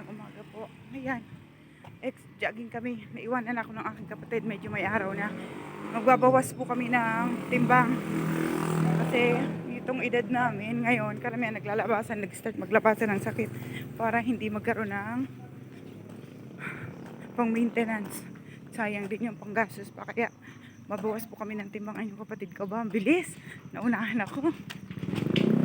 Magandang umaga po. Ayan. Ex-jogging kami. Naiwanan ako ng aking kapatid. Medyo may araw na. Magbabawas po kami ng timbang. Kasi itong edad namin ngayon, karamihan naglalabasan, nag-start maglabasan ng sakit para hindi magkaroon ng pang maintenance. Sayang din yung panggastos pa. Kaya mabawas po kami ng timbang. Ay, yung kapatid ko ba? Ang bilis. Naunahan ako. Ayan.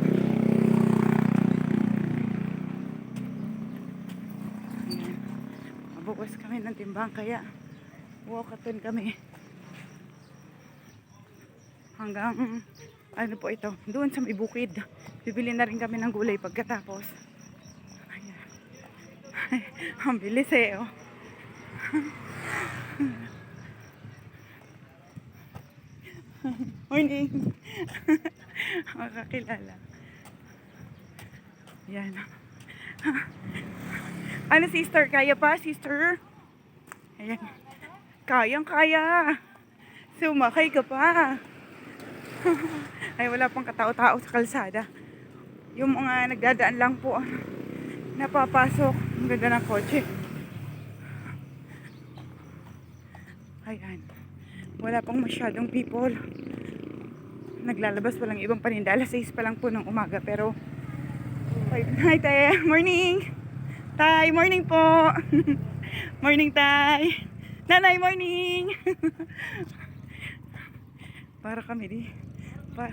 Mabawas kami ng timbang. Kaya walkathon kami. Hanggang ano po ito, doon sa may bukid. Bibili na rin kami ng gulay pagkatapos. Ayan. Ang bilis eh, oh. Morning. Makakilala. Yan. Ano sister, kaya pa sister? Ayan. Kayang kaya. Sumakay ka pa. Ay wala pang katao-tao sa kalsada. Yung mga nagdadaan lang po napapasok. Ang ganda ng kotse. Ayan. Wala pang masyadong people. Naglalabas walang ibang paninda. Alas 6 pa lang po ng umaga. Pero, hi tay. Morning. Tay, morning po. morning tay. Nanay, morning. para kami di. Pa,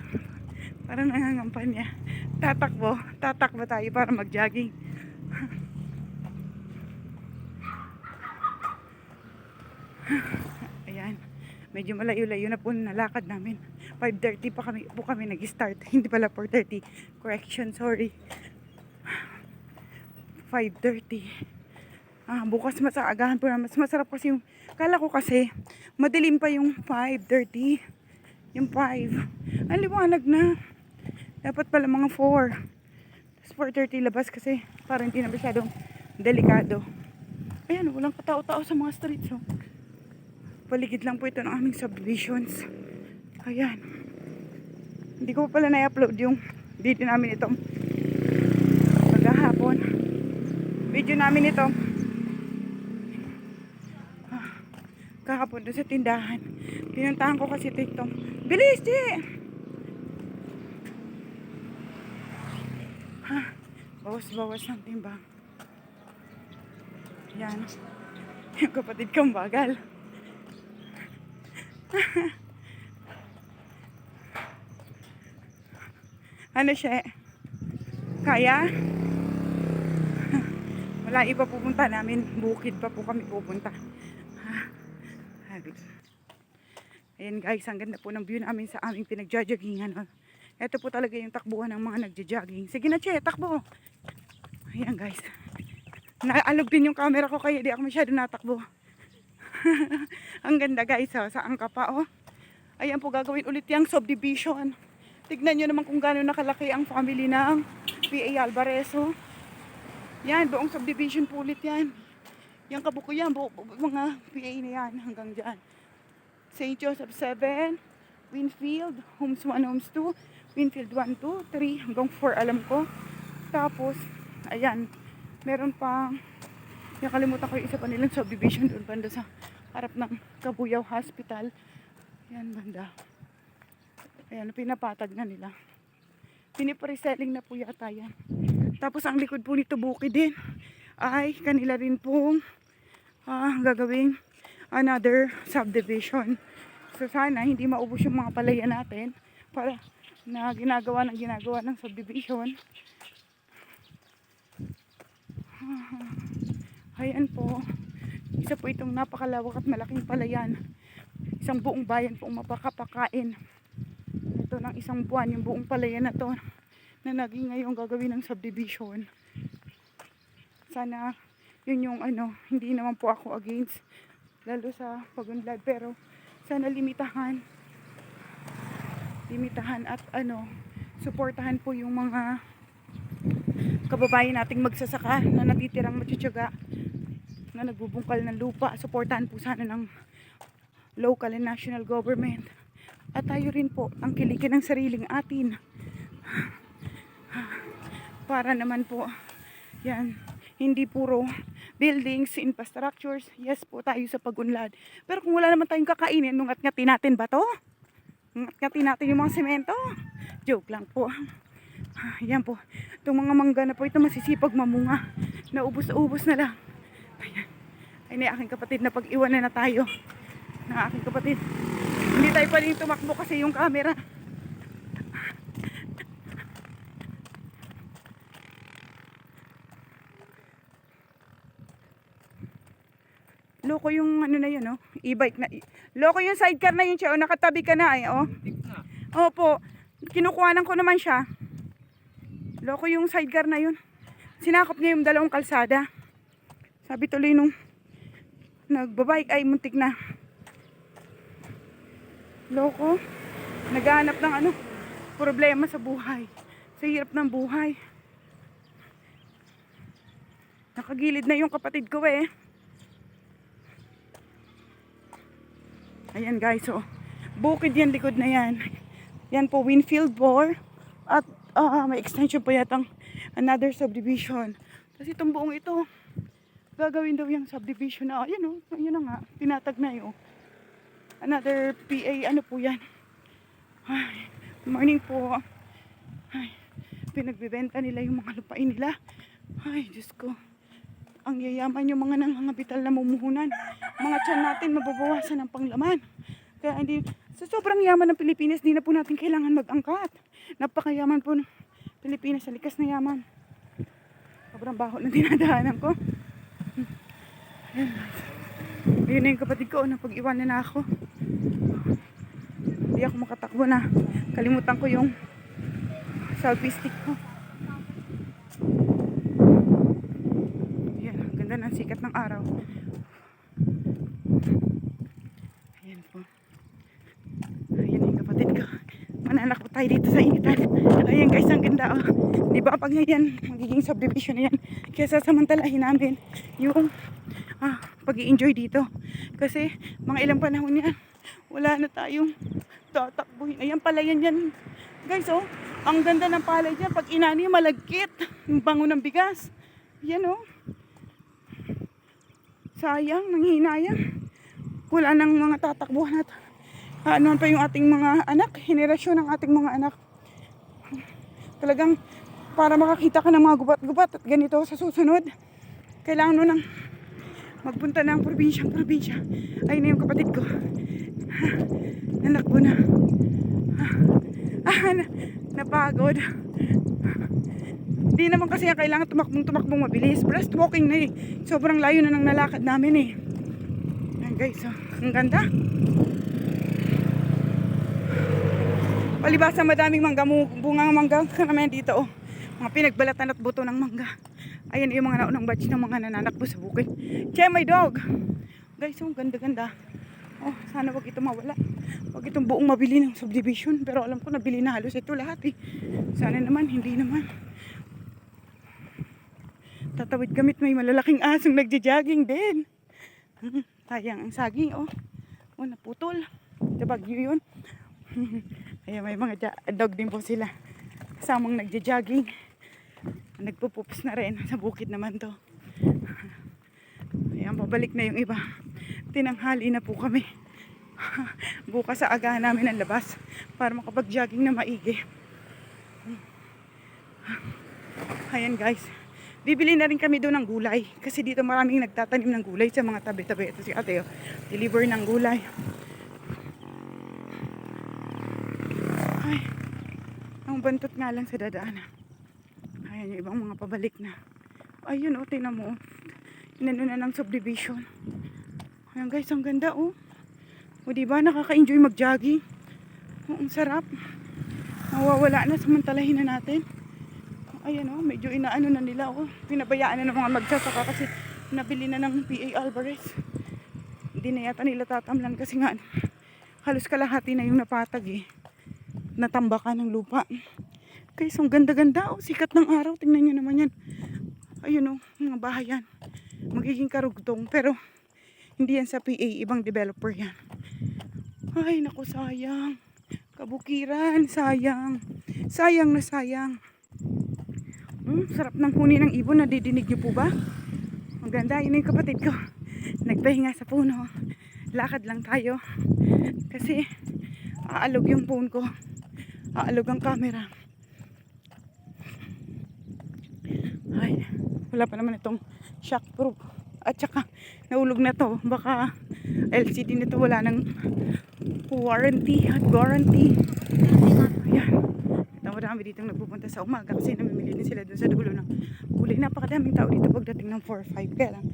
para nangangampanya. Tatakbo. Tatakbo tayo para mag-jogging. Ayan. Medyo malayo-layo na po nalakad namin. 5.30 pa kami, po kami nag-start. Hindi pala 4.30. Correction, sorry. 5.30. Ah, bukas mas aagahan po na. Mas masarap kasi yung... Kala ko kasi, madilim pa yung 5.30. Yung 5. Ang liwanag na. Dapat pala mga 4. Tapos 4.30 labas kasi parang hindi na masyadong delikado. Ayan, walang katao-tao sa mga streets. Oh. Paligid lang po ito ng aming subdivisions. Ayan. Hindi ko pa pala na-upload yung video namin itong Video namin ito. Ah, Kahapon sa tindahan. Pinuntahan ko kasi TikTok. Bilis, di! Ha, bawas-bawas ng timbang. Yan. Yung kapatid kong bagal. ano siya? eh? Kaya? Wala iba pupunta namin. Bukid pa po kami pupunta. Ah, Habi. Ayan guys, ang ganda po ng view namin sa aming pinagja-joggingan. Oh. Ito po talaga yung takbuhan ng mga nagja-jogging. Sige na, Che, takbo. Ayan guys. Naalog din yung camera ko kaya di ako masyado natakbo. ang ganda guys, oh. saan ka pa, oh. Ayan po gagawin ulit yung subdivision. Tignan nyo naman kung gaano nakalaki ang family ng PA Alvarezo. Yan, buong subdivision po ulit yan. Yung kabuko yan, bu- bu- mga PA na yan hanggang dyan. St. Joseph 7, Winfield, Homes 1, Homes 2, Winfield 1, 2, 3, hanggang 4 alam ko. Tapos, ayan, meron pang, nakalimutan ko yung isa pa nilang subdivision doon banda sa harap ng Kabuyaw Hospital. Yan banda. Ayan, pinapatag na nila. Pinipreselling na po yata yan. Tapos ang likod po nito bukid din ay kanila rin pong ah, gagawing another subdivision. So sana hindi maubos yung mga palaya natin para na ginagawa ng ginagawa ng subdivision. Ayan po. Isa po itong napakalawak at malaking palayan. Isang buong bayan po mapakapakain. Ito ng isang buwan, yung buong palayan na to na naging ngayon gagawin ng subdivision. Sana yun yung ano, hindi naman po ako against lalo sa pagunlad pero sana limitahan. Limitahan at ano suportahan po yung mga kababayan nating magsasaka na natitirang matutsuga na nagbubungkal ng lupa. Suportahan po sana ng local and national government. At tayo rin po ang kiligin ng sariling atin para naman po yan Hindi puro buildings, infrastructures. Yes po tayo sa pagunlad. Pero kung wala naman tayong kakainin, nungat-ngatin natin ba to? Nungat-ngatin natin yung mga semento? Joke lang po. Ayan po. Itong mga mangga na po ito masisipag mamunga. Naubos-ubos na lang. Ayan. Ay ni aking kapatid na pag-iwan na na tayo. Ng aking kapatid. Hindi tayo pwedeng tumakbo kasi yung camera. Loko yung ano na yun, oh. E-bike na. Loko yung sidecar na yun siya, oh. Nakatabi ka na, eh, oh. Opo. Kinukuhanan ko naman siya. Loko yung sidecar na yun. Sinakop niya yung dalawang kalsada. Sabi tuloy nung nagbabike ay muntik na. Loko. Naghahanap ng ano, problema sa buhay. Sa hirap ng buhay. Nakagilid na yung kapatid ko eh. Ayan guys, so bukid yan, likod na yan. Yan po, Winfield Bore. At ah, may extension pa yatang another subdivision. Kasi itong buong ito, gagawin daw yung subdivision na, ayun o, oh, ayun na nga, tinatag na yun. Another PA, ano po yan. Ay, morning po. Ay, pinagbibenta nila yung mga lupain nila. Ay, Diyos ko. Ang yayaman yung mga nangangapital na mumuhunan. Mga tiyan natin mababawasan ng panglaman. Kaya hindi, sa sobrang yaman ng Pilipinas, di na po natin kailangan mag-angkat. Napakayaman po ng Pilipinas, sa likas na yaman. Sobrang baho na dinadaanan ko. Ayun, guys. Ayun na yung kapatid ko, na pag-iwan na, na ako. Hindi ako makatakbo na. Kalimutan ko yung selfie stick ko. Ayan, ang ganda ng sikat ng araw. Ayan po. Ayan yung kapatid ko. Mananak po tayo dito sa initan. Ayan guys, ang ganda oh. Di ba pag yan, magiging subdivision na yan. Kaya sasamantalahin namin yung ah, pag enjoy dito. Kasi mga ilang panahon yan, wala na tayong tatakbuhin. Ayan pala yan. Guys oh, ang ganda ng palay dyan. Pag inani, malagkit. Yung bango ng bigas. Yan oh. Sayang, nanghinayang. Wala nang mga tatakbuhan at ano pa yung ating mga anak, henerasyon ng ating mga anak. Talagang para makakita ka ng mga gubat-gubat at ganito sa susunod, kailangan mo nang magpunta ng probinsyang probinsya. Ay na yung kapatid ko. Nalakbo na. Ah, na, napagod. Di naman kasi kailangan tumakbong tumakbong mabilis. Breast walking na eh. Sobrang layo na ng nalakad namin eh. Ayan guys, oh. ang ganda. Palibasa madaming mangga, bungang mangga naman dito oh. Mga pinagbalatan at buto ng mangga. Ayan yung mga naunang batch ng mga nananakbo sa bukid. Che, my dog! Guys, oh, ganda-ganda. Oh, sana wag ito mawala. Wag itong buong mabili ng subdivision. Pero alam ko nabili na halos ito lahat eh. Sana naman, hindi naman. Tatawid kami at may malalaking asong nagja-jogging din. Hmm, Sayang ang saging, oh. Oh, naputol. Sa Bagyo yun. Ayan, may mga dog din po sila. Kasamang nagja-jogging. Nagpupups na rin. Sa bukid naman to. Ayan, pabalik na yung iba. Tinanghali na po kami. Bukas sa agahan namin ang labas para makapag-jogging na maigi. Ayan guys. Bibili na rin kami doon ng gulay. Kasi dito maraming nagtatanim ng gulay sa mga tabi-tabi. Ito si ate, oh. deliver ng gulay. Ay, ang bantot nga lang sa dadaanan. Ayan yung ibang mga pabalik na. Ayun, oh, tingnan mo. oh. Inano na ng subdivision. Ayan guys, ang ganda, oh. O diba, nakaka-enjoy mag-jogging. Oh, ang sarap. Nawawala na, samantalahin na natin. Ayan oh, medyo inaano na nila oh. Pinabayaan na ng mga magsasaka kasi nabili na ng PA Alvarez. Hindi na yata nila tatamlan kasi nga halos kalahati na yung napatag eh. Natambakan ng lupa. Guys, ang ganda-ganda oh. Sikat ng araw. Tingnan nyo naman yan. Ayun oh, mga bahay yan. Magiging karugtong pero hindi yan sa PA. Ibang developer yan. Ay, naku, sayang. Kabukiran, sayang. Sayang na sayang. Hmm, sarap ng huni ng ibon. Nadidinig niyo po ba? Ang ganda. Yun yung kapatid ko. Nagpahinga sa puno. Lakad lang tayo. Kasi aalog yung phone ko. Aalog ang camera. Ay, wala pa naman itong shockproof. At saka, naulog na to. Baka LCD nito wala ng warranty at guarantee. Marami dito nagpupunta sa umaga kasi namimili din sila dun sa dulo ng kulay. Napakadaming tao dito pagdating ng 4-5. Kaya lang,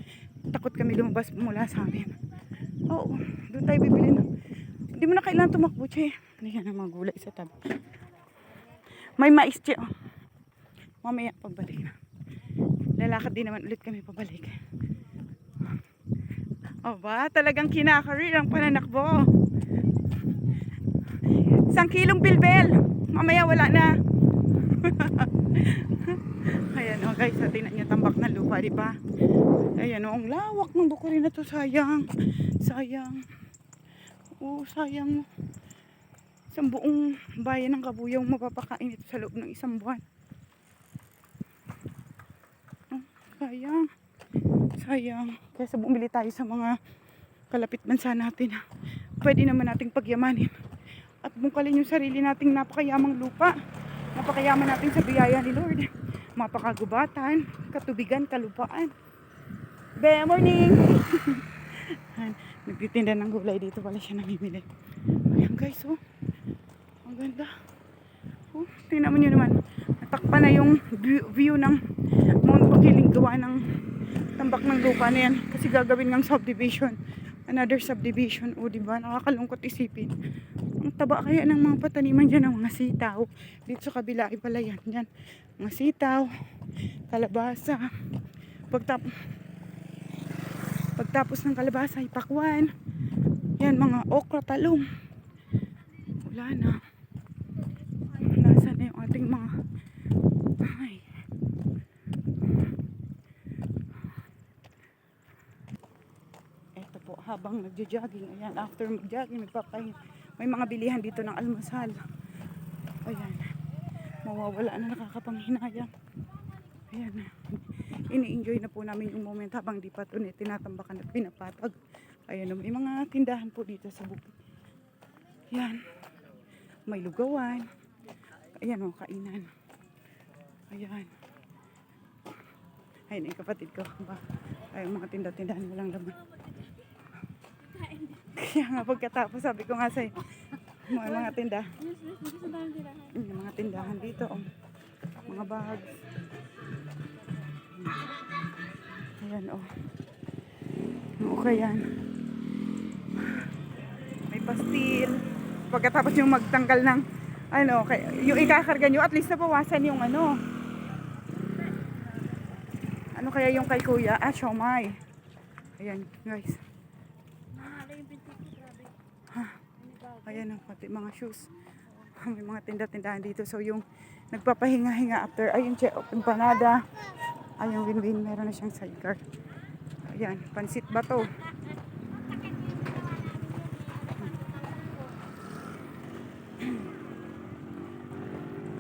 takot kami lumabas mula sa amin. Oo, doon tayo bibili ng... Hindi mo na kailangan tumakbo, che. Ayan ang mga gulay sa tabi. May mais, che. Oh. Mamaya, pagbalik na. Lalakad din naman ulit kami pabalik. O ba, talagang kinakarir ang pananakbo. Isang kilong bilbel. Mamaya wala na. Ayan o guys, so, tingnan nyo tambak na lupa, di ba? Ayan o, ang lawak ng buko rin na to. Sayang. Sayang. Oo, sayang. Isang buong bayan ng kabuyong mapapakain ito sa loob ng isang buwan. Oh, sayang. Sayang. Kaya sa bumili tayo sa mga kalapit bansa natin. Pwede naman nating pagyamanin. At bungkalin yung sarili nating napakayamang lupa. Napakayaman natin sa biyaya ni Lord. Mapakagubatan, katubigan, kalupaan. Be, morning! Nagtitinda ng gulay dito pala siya namimili. Ayan guys, oh. Ang ganda. Oh, tingnan mo nyo naman. Natakpan na yung view, view ng Mount Pakiling gawa ng tambak ng lupa na yan. Kasi gagawin ng subdivision. Another subdivision. O, di ba? Nakakalungkot isipin. Taba kaya ng mga pataniman dyan ng mga sitaw. Dito sa kabila ay pala yan. Yan. Mga sitaw, kalabasa. Pagtap pagtapos ng kalabasa ay pakwan. Yan, mga okra, talong. Wala na. Nasaan na yung ating mga habang nagja-jogging, ayan, after mag-jogging, nagpapahin. May mga bilihan dito ng almusal. Ayan. Mawawala na nakakapanghinayang. Ayan na. Ini-enjoy na po namin yung moment habang di pa ito tinatambakan at pinapatag. Ayan, may mga tindahan po dito sa bukid. Ayan. May lugawan. Ayan o, kainan. Ayan. Ayun, yung kapatid ko. Ay, mga tinda-tindahan walang laman. Kaya nga pagkatapos sabi ko nga sa'yo, mga, mga tinda. Yung mga tindahan dito. Oh. Mga bags. Ayan oh. Okay yan. May pastil. Pagkatapos yung magtanggal ng ano, yung ikakarga nyo, at least nabawasan yung ano. Ano kaya yung kay kuya? Ah, siomay. Ayan, guys. Ayan ang pati mga shoes. May mga tinda-tindahan dito. So yung nagpapahinga-hinga after, ayun, che, empanada. Ayun, win-win. Meron na siyang sidecar. Ayan, pansit ba to?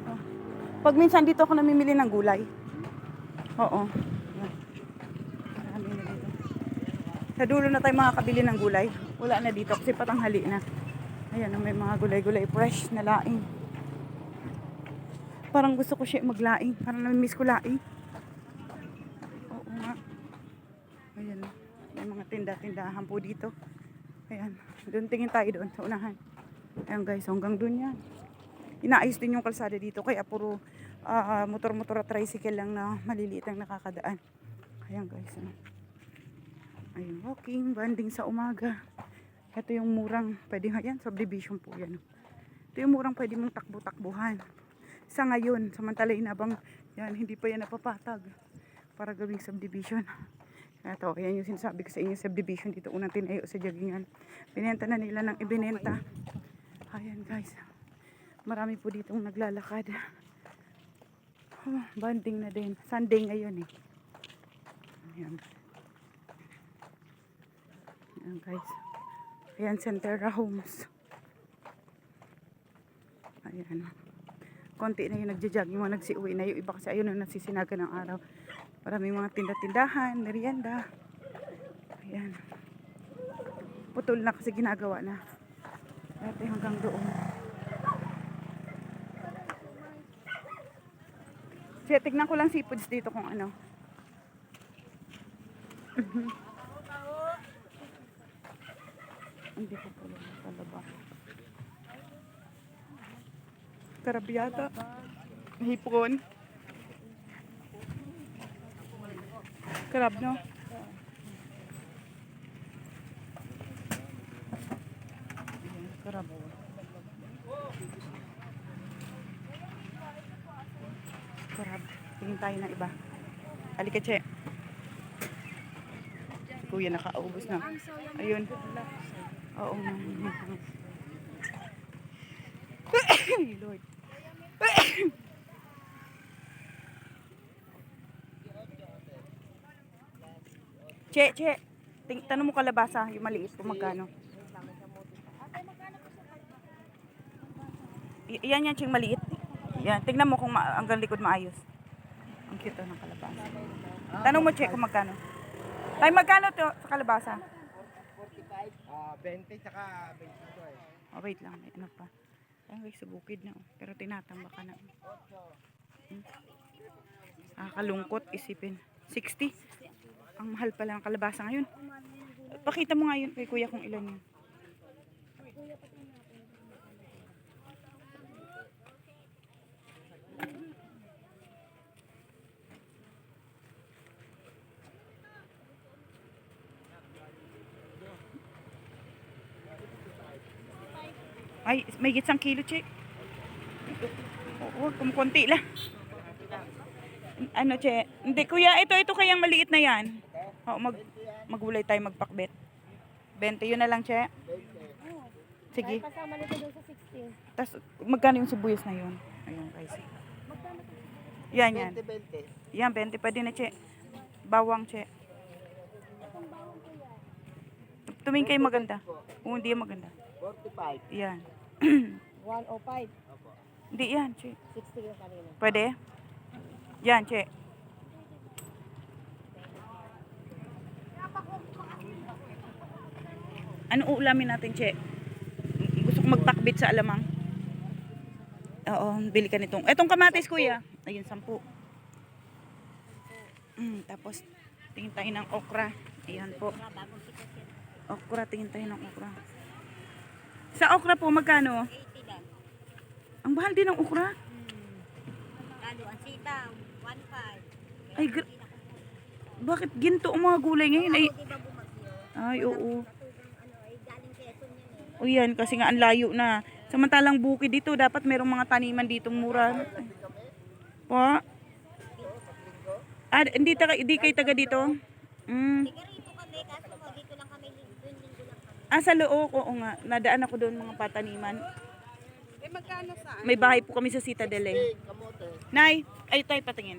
Oh. Pag minsan dito ako namimili ng gulay. Oo. Sa dulo na tayo makakabili ng gulay. Wala na dito kasi patanghali na. Ayan, may mga gulay-gulay fresh na laing. Parang gusto ko siya maglaing. Parang namimiss ko laing. Oo nga. Ayan. May mga tinda-tindahan po dito. Ayan. Doon tingin tayo doon sa unahan. Ayan guys, hanggang doon yan. Inaayos din yung kalsada dito. Kaya puro ah, motor-motor at tricycle lang na maliliit ang nakakadaan. Ayan guys. Ano. Ayun, walking, banding sa umaga. Ito yung murang, pwede nga yan, subdivision po yan. Ito yung murang pwede mong takbo-takbuhan. Sa ngayon, samantala inabang yan, hindi pa yan napapatag para gawing subdivision. Ito, yan yung sinasabi ko sa inyo, subdivision dito unang tinayo sa jagingan. Binenta na nila ng ibinenta. Ayan guys, marami po ditong naglalakad. Oh, banding na din. Sunday ngayon eh. Ayan. Ayan guys. Ayan, Centera Homes. Ayan. konti na yung nagja-jog, yung mga nagsiuwi na, yung iba kasi ayun na nasisinaga ng araw. Maraming mga tinda-tindahan, merienda. Ayan. Putol na kasi ginagawa na. Dati hanggang doon. Siya, tignan ko lang seafoods dito kung ano. Hindi ko pala talaba. Karabyata. Hipon. Karab, no? Karab. Karab. Tingin tayo ng iba. Si Kuya nakaubos na. Ayun. Oo Lord. che, che. Ting tanong mo kalabasa, yung maliit kung magkano. Y- yan yan, ching maliit. Yan, tingnan mo kung ma- hanggang likod maayos. Ang cute oh, ng kalabasa. Tanong mo, che, kung magkano. Tay, magkano to sa kalabasa? Ah, 20 tsaka 25 eh. Oh, wait lang, may ano pa. Ay, guys, sa bukid na. oh. Pero tinatamba ka na. Hmm. Ah, kalungkot, isipin. 60. Ang mahal pala ng kalabasa ngayon. Pakita mo nga yun kay kuya kung ilan yun. Ay, may gitsang kilo, che. Oo, kumukunti lang. Ano, che? Hindi, kuya, ito, ito kayang maliit na yan. Oo, mag, magulay tayo magpakbet. 20, yun na lang, che. Sige. Kasama nito doon sa 16. Tapos, magkano yung sibuyas na yun? Ayun, guys. Yan, yan. 20, 20. Yan, 20 pa din na, che. Bawang, che. Tumingin kayo maganda. Oo, hindi maganda. 45. Yan. 105. Hindi yan, che. 60 yung kanina. Pwede? Yan, che. Ano uulamin natin, che? Gusto ko magpakbit sa alamang. Oo, bili ka nitong. Etong kamatis, kuya. Ayun, sampu. Mm, tapos, tingin tayo ng okra. Ayan po. Okra, tingin tayo ng okra. Sa okra po, magkano? 80 lang. Ang mahal din ng okra. Lalo, ang sitaw, 1.5. Ay, gra- bakit ginto ang mga gulay ngayon? Ay, ay oo. Ano, eh. O yan, kasi nga ang layo na. Samantalang bukid dito, dapat merong mga taniman dito mura. Pa? Ah, hindi, taga, hindi kayo taga dito? Mm. Tiga rito kami, kaso mo, dito lang kami, linggo linggo lang kami. Ah, sa loob, oo nga. Nadaan ako doon mga pataniman. Eh, magkano sa? May bahay po kami sa Citadel eh. Nay, ay tayo patingin.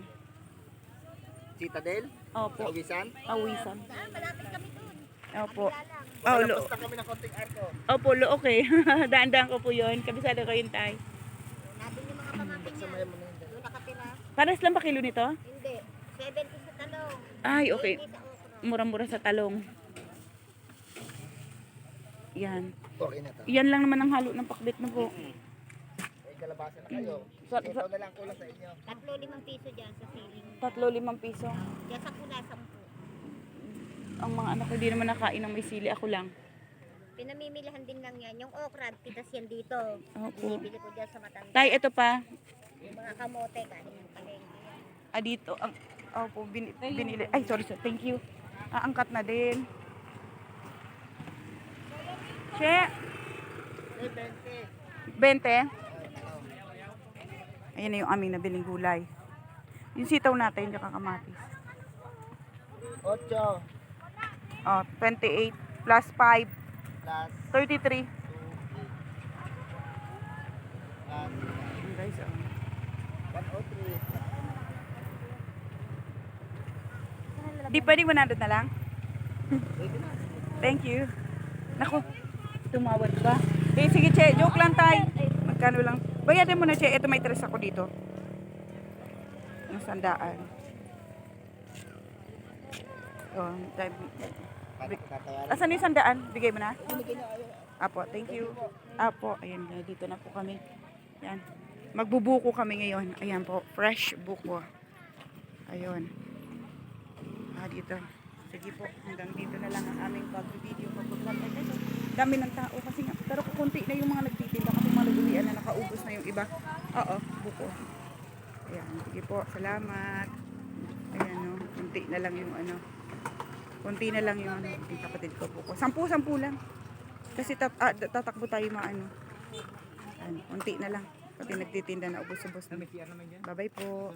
Citadel? Opo, Kawisan? awisan. Ah, malapit kami doon. Opo. Oh, lo Basta kami ng konting arko. Opo, lo okay. Daan-daan ko po yun. Kabisado ko yun tay. Nandun yung mga pamangkin niya. Samayan mo na yun. Doon nakatira. Paras lang ba kilo nito? Hindi. 70 sa talong. Ay, okay. 80 sa okra. Mura-mura sa talong. Yan. Okay na to. Yan lang naman ang halo ng pakbit na po. May kalabasa na kayo. Sa- Ito na lang kulang sa inyo. Tatlo limang piso dyan sa siling. Tatlo, limang piso. Diyan sa pula, sampu. Ang mga anak ko di naman nakain ng may sili. Ako lang. Pinamimilihan din lang yan. Yung okra, pitas yan dito. Opo. Binibili ko dyan sa matanda. Tay, ito pa. Yung mga kamote, galing ng palengke. Ah, dito. Ang, opo, bin, binili. Ay, sorry, sir. Thank you. Ah, angkat na din. Che, Eh, 20. 20. Ayan na yung aming nabiling gulay. Yung sitaw natin, yung kamatis. 8 Oh, 28 plus 5, plus 33. 2 plus Ayan, guys, oh. 103. Di pwedeng 100 na lang? Thank you. Naku, tumawad ba? Eh, sige, che, joke lang tayo. Magkano lang? Bayaran mo na siya. Ito may tres ako dito. Ang sandaan. Oh, tatawaran? Asan yung sandaan? Bigay mo na? Apo, thank you. Apo, ayan dito na po kami. Yan. Magbubuko kami ngayon. Ayan po, fresh buko. Ayun. Ah, dito. Sige po, hanggang dito na lang ang aming pag-video pag-vlog na ito. Dami ng tao kasi nga, pero kukunti na yung mga nagtitinda kasi mga nag-uwian na nakaubos na yung iba. Oo, buko. Ayan, sige po, salamat. Ayan o, kunti na lang yung ano. Kunti na lang yung ano, yung kapatid ko buko. Sampu-sampu lang. Kasi tat ah, tatakbo tayo mga ano. Ano, kunti na lang. Pati nagtitinda na ubos-ubos na. Bye-bye po.